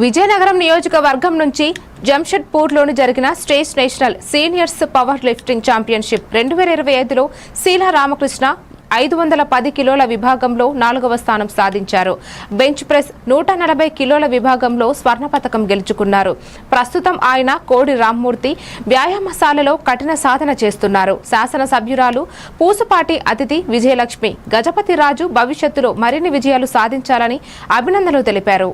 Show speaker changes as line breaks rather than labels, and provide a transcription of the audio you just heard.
విజయనగరం నియోజకవర్గం నుంచి జంషెడ్పూర్లోని జరిగిన state national seniors power lifting championship రెండు వేల ఇరవై ఐదులో శీలా రామకృష్ణ ఐదు వందల పది కిలోల విభాగంలో నాలుగవ స్థానం సాధించారు. బెంచ్ ప్రెస్ నూట నలభై కిలోల విభాగంలో స్వర్ణ పథకం గెలుచుకున్నారు. ప్రస్తుతం ఆయన కోడి రామ్మూర్తి వ్యాయామశాలలో కఠిన సాధన చేస్తున్నారు. శాసనసభ్యురాలు పూసుపాటి అతిథి విజయలక్ష్మి గజపతి రాజు భవిష్యత్తులో మరిన్ని విజయాలు సాధించాలని అభినందనలు తెలిపారు.